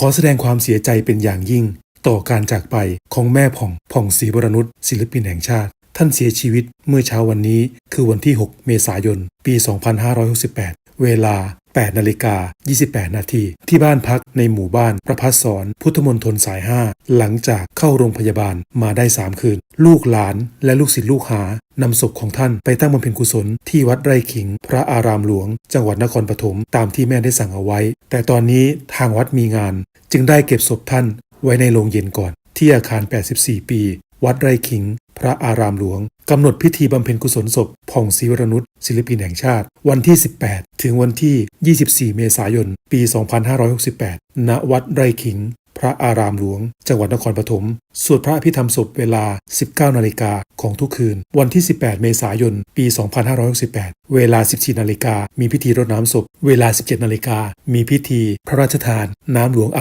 ขอแสดงความเสียใจเป็นอย่างยิ่ง ต่อการจากไปของแม่ผ่องผ่องศรีบรนุชศิลปินแห่งชาติ ท่านเสียชีวิตเมื่อเช้าวันนี้คือวันที่ 6 เมษายน ปี 2568 เวลา 8นาฬิกา28 นาที ที่บ้านพักในหมู่บ้านประพัฒสอนพุทธมนตรสาย 5 หลังจากเข้าโรงพยาบาลมาได้ 3 คืน ลูกหลานและลูกศิษย์ลูกหานำศพของท่านไปตั้งบำเพ็ญกุศลที่วัดไร่ขิง พระอารามหลวง จังหวัดนครปฐมตามที่แม่ได้สั่งเอาไว้ แต่ตอนนี้ทางวัดมีงาน จึงได้เก็บศพท่านไว้ในโรงเย็นก่อน ที่อาคาร 84 ปี วัดไร่ขิง พระอารามหลวง กำหนดพิธีบำเพ็ญกุศลศพผ่องศรีวรนุชศิลปินแห่งชาติ วันที่ 18 ถึงวันที่ 24 เมษายน ปี 2568 ณ วัดไร่ขิง พระอารามหลวง จังหวัดนครปฐม สวดพระอภิธรรมศพเวลา 19 นาฬิกาของทุกคืน วันที่ 18 เมษายน ปี 2568 เวลา 14 นาฬิกา มีพิธีรดน้ำศพ เวลา 17 นาฬิกา มีพิธีพระราชทาน น้ำหลวงอา